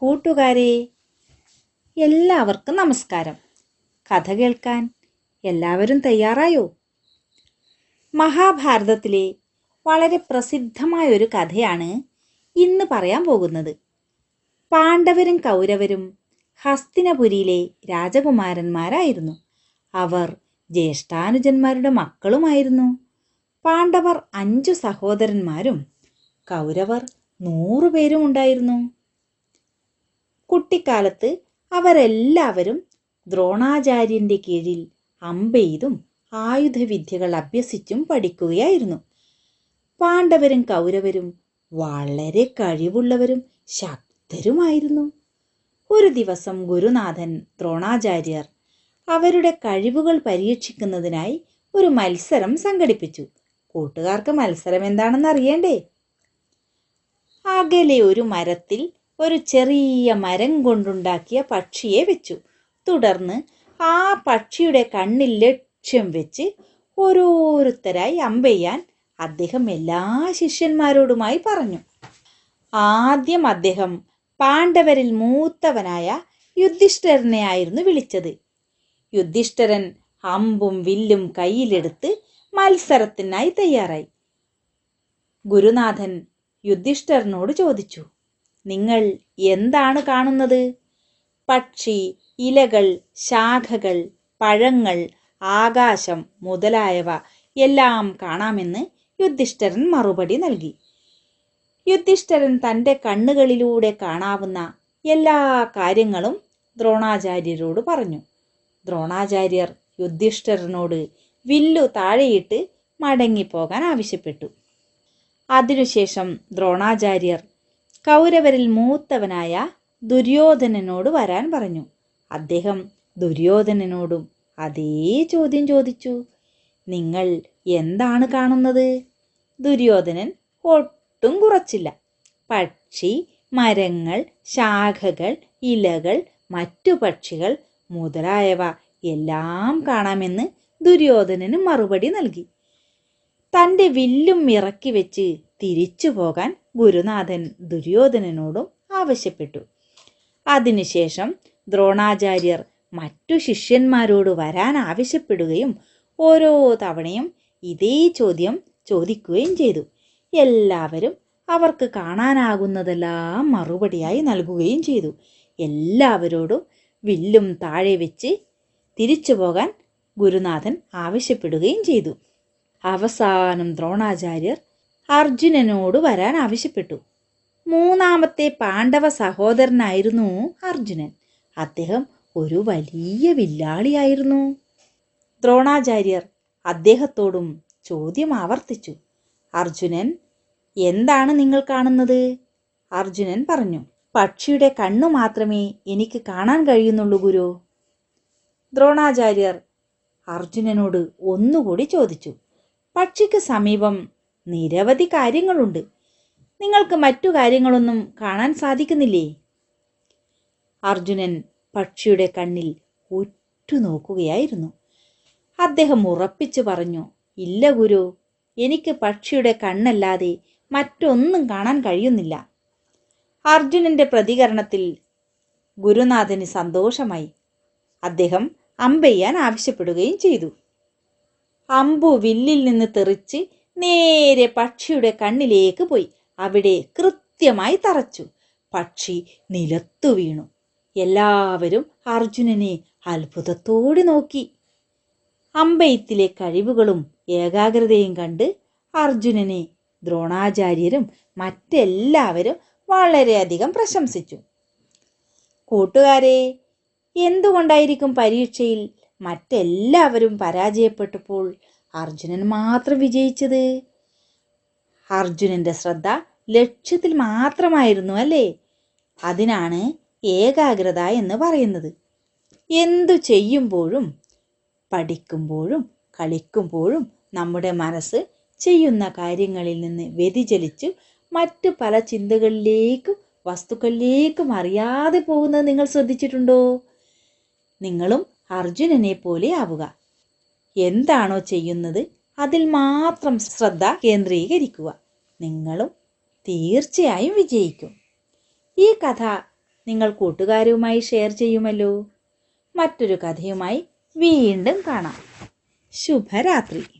കൂട്ടുകാരെ എല്ലാവർക്കും നമസ്കാരം. കഥ കേൾക്കാൻ എല്ലാവരും തയ്യാറായോ? മഹാഭാരതത്തിലെ വളരെ പ്രസിദ്ധമായ ഒരു കഥയാണ് ഇന്ന് പറയാൻ പോകുന്നത്. പാണ്ഡവരും കൗരവരും ഹസ്തിനപുരിയിലെ രാജകുമാരന്മാരായിരുന്നു. അവർ ജ്യേഷ്ഠാനുജന്മാരുടെ മക്കളുമായിരുന്നു. പാണ്ഡവർ അഞ്ചു സഹോദരന്മാരും കൗരവർ നൂറുപേരും ഉണ്ടായിരുന്നു. കുട്ടിക്കാലത്ത് അവരെല്ലാവരും ദ്രോണാചാര്യന്റെ കീഴിൽ അമ്പെയ്തും ആയുധവിദ്യകൾ അഭ്യസിച്ചും പഠിക്കുകയായിരുന്നു. പാണ്ഡവരും കൗരവരും വളരെ കഴിവുള്ളവരും ശക്തരുമായിരുന്നു. ഒരു ദിവസം ഗുരുനാഥൻ ദ്രോണാചാര്യർ അവരുടെ കഴിവുകൾ പരീക്ഷിക്കുന്നതിനായി ഒരു മത്സരം സംഘടിപ്പിച്ചു. കൂട്ടുകാർക്ക് മത്സരം എന്താണെന്ന് അറിയണ്ടേ അകലെ ഒരു മരത്തിൽ ഒരു ചെറിയ മരം കൊണ്ടുണ്ടാക്കിയ പക്ഷിയെ വെച്ചു. തുടർന്ന് ആ പക്ഷിയുടെ കണ്ണിൽ ലക്ഷ്യം വെച്ച് ഓരോരുത്തരായി അമ്പെയ്യാൻ അദ്ദേഹം എല്ലാ ശിഷ്യന്മാരോടുമായി പറഞ്ഞു. ആദ്യം അദ്ദേഹം പാണ്ഡവരിൽ മൂത്തവനായ യുദ്ധിഷ്ഠരനെ ആയിരുന്നു വിളിച്ചത്. യുദ്ധിഷ്ഠരൻ അമ്പും വില്ലും കയ്യിലെടുത്ത് മത്സരത്തിനായി തയ്യാറായി. ഗുരുനാഥൻ യുദ്ധിഷ്ഠരനോട് ചോദിച്ചു നിങ്ങൾ എന്താണ് കാണുന്നത്? പക്ഷി ഇലകൾ ശാഖകൾ പഴങ്ങൾ ആകാശം മുതലായവ എല്ലാം കാണാമെന്ന് യുദ്ധിഷ്ഠരൻ മറുപടി നൽകി. യുദ്ധിഷ്ഠരൻ തന്റെ കണ്ണുകളിലൂടെ കാണാവുന്ന എല്ലാ കാര്യങ്ങളും ദ്രോണാചാര്യരോട് പറഞ്ഞു. ദ്രോണാചാര്യർ യുദ്ധിഷ്ഠരനോട് വില്ലു താഴെയിട്ട് മടങ്ങിപ്പോകാൻ ആവശ്യപ്പെട്ടു. അതിനുശേഷം ദ്രോണാചാര്യർ കൗരവരിൽ മൂത്തവനായ ദുര്യോധനനോട് വരാൻ പറഞ്ഞു. അദ്ദേഹം ദുര്യോധനനോടും അതേ ചോദ്യം ചോദിച്ചു. നിങ്ങൾ എന്താണ് കാണുന്നത്? ദുര്യോധനൻ ഒട്ടും കുറച്ചില്ല. പക്ഷി മരങ്ങൾ ശാഖകൾ ഇലകൾ മറ്റു പക്ഷികൾ മുതലായവ എല്ലാം കാണാമെന്ന് ദുര്യോധനന് മറുപടി നൽകി. തന്റെ വില്ലും ഇറക്കി വെച്ച് തിരിച്ചു പോകാൻ ഗുരുനാഥൻ ദുര്യോധനനോടും ആവശ്യപ്പെട്ടു. അതിനുശേഷം ദ്രോണാചാര്യർ മറ്റു ശിഷ്യന്മാരോട് വരാൻ ആവശ്യപ്പെടുകയും ഓരോ തവണയും ഇതേ ചോദ്യം ചോദിക്കുകയും ചെയ്തു. എല്ലാവരും അവർക്ക് കാണാനാകുന്നതെല്ലാം മറുപടിയായി നൽകുകയും ചെയ്തു. എല്ലാവരോടും വില്ലും താഴെ വെച്ച് തിരിച്ചു പോകാൻ ഗുരുനാഥൻ ആവശ്യപ്പെടുകയും ചെയ്തു. അവസാനം ദ്രോണാചാര്യർ അർജുനനോട് വരാൻ ആവശ്യപ്പെട്ടു. മൂന്നാമത്തെ പാണ്ഡവ സഹോദരനായിരുന്നു അർജുനൻ. അദ്ദേഹം ഒരു വലിയ വില്ലാളിയായിരുന്നു. ദ്രോണാചാര്യർ അദ്ദേഹത്തോടും ചോദ്യം ആവർത്തിച്ചു. അർജുനൻ എന്താണ് നിങ്ങൾ കാണുന്നത്? അർജുനൻ പറഞ്ഞു പക്ഷിയുടെ കണ്ണു മാത്രമേ എനിക്ക് കാണാൻ കഴിയുന്നുള്ളൂ ഗുരു. ദ്രോണാചാര്യർ അർജുനനോട് ഒന്നുകൂടി ചോദിച്ചു പക്ഷിക്ക് സമീപം നിരവധി കാര്യങ്ങളുണ്ട്. നിങ്ങൾക്ക് മറ്റു കാര്യങ്ങളൊന്നും കാണാൻ സാധിക്കുന്നില്ലേ? അർജുനൻ പക്ഷിയുടെ കണ്ണിൽ ഉറ്റുനോക്കുകയായിരുന്നു അദ്ദേഹം ഉറപ്പിച്ചു പറഞ്ഞു ഇല്ല ഗുരു എനിക്ക് പക്ഷിയുടെ കണ്ണല്ലാതെ മറ്റൊന്നും കാണാൻ കഴിയുന്നില്ല. അർജുനന്റെ പ്രതികരണത്തിൽ ഗുരുനാഥന് സന്തോഷമായി. അദ്ദേഹം അമ്പെയ്യാൻ ആവശ്യപ്പെടുകയും ചെയ്തു. അമ്പു വില്ലിൽ നിന്ന് തെറിച്ച് നേരെ പക്ഷിയുടെ കണ്ണിലേക്ക് പോയി. അവിടെ കൃത്യമായി തറച്ചു. പക്ഷി നിലത്തു വീണു. എല്ലാവരും അർജുനനെ അത്ഭുതത്തോടെ നോക്കി. അമ്പയത്തിലെ കഴിവുകളും ഏകാഗ്രതയും കണ്ട് അർജുനനെ ദ്രോണാചാര്യരും മറ്റെല്ലാവരും വളരെയധികം പ്രശംസിച്ചു. കൂട്ടുകാരെ എന്തുകൊണ്ടായിരിക്കും പരീക്ഷയിൽ മറ്റെല്ലാവരും പരാജയപ്പെട്ടപ്പോൾ അർജുനൻ മാത്രം വിജയിച്ചത്. അർജുനന്റെ ശ്രദ്ധ ലക്ഷ്യത്തിൽ മാത്രമായിരുന്നു അല്ലേ? അതിനാണ് ഏകാഗ്രത എന്ന് പറയുന്നത്. എന്തു ചെയ്യുമ്പോഴും പഠിക്കുമ്പോഴും കളിക്കുമ്പോഴും നമ്മുടെ മനസ്സ് ചെയ്യുന്ന കാര്യങ്ങളിൽ നിന്ന് വ്യതിചലിച്ചു മറ്റു പല ചിന്തകളിലേക്കും വസ്തുക്കളിലേക്കും അറിയാതെ പോകുന്നത് നിങ്ങൾ ശ്രദ്ധിച്ചിട്ടുണ്ടോ? നിങ്ങളും അർജുനനെ പോലെ ആവുക. എന്താണോ ചെയ്യുന്നത് അതിൽ മാത്രം ശ്രദ്ധ കേന്ദ്രീകരിക്കുക. നിങ്ങളും തീർച്ചയായും വിജയിക്കും. ഈ കഥ നിങ്ങൾ കൂട്ടുകാരുമായി ഷെയർ ചെയ്യുമല്ലോ. മറ്റൊരു കഥയുമായി വീണ്ടും കാണാം. ശുഭരാത്രി.